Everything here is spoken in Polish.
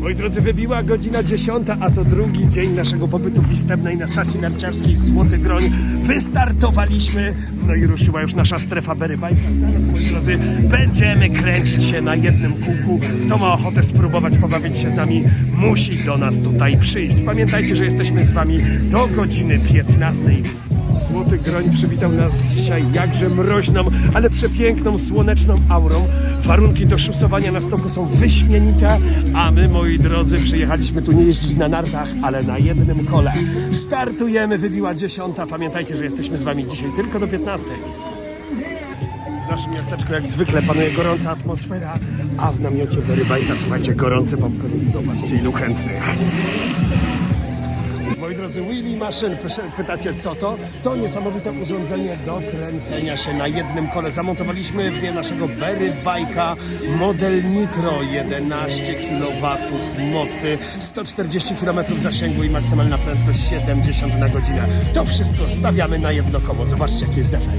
Moi drodzy, wybiła godzina 10, a to drugi dzień naszego pobytu w Istebnej na stacji narciarskiej Złoty Groń. Wystartowaliśmy, no i ruszyła już nasza strefa Berybajka. Moi drodzy, będziemy kręcić się na jednym kółku. Kto ma ochotę spróbować pobawić się z nami, musi do nas tutaj przyjść. Pamiętajcie, że jesteśmy z wami do godziny 15, więc Złoty Groń przywitał nas dzisiaj jakże mroźną, ale przepiękną, słoneczną aurą. Warunki do szusowania na stoku są wyśmienite, a my, moi drodzy, przyjechaliśmy tu nie jeździć na nartach, ale na jednym kole. Startujemy, wybiła dziesiąta. Pamiętajcie, że jesteśmy z wami dzisiaj tylko do 15. W naszym miasteczku jak zwykle panuje gorąca atmosfera, a w namiocie Berybajka, słuchajcie, gorący popcorn. Zobaczcie ilu chętnych. Moi drodzy, Willy proszę, pytacie co to? To niesamowite urządzenie do kręcenia się na jednym kole. Zamontowaliśmy w nie naszego Berry Bike'a model Nitro 11 kW mocy, 140 km zasięgu i maksymalna prędkość 70 na godzinę. To wszystko stawiamy na jedno koło. Zobaczcie jaki jest efekt.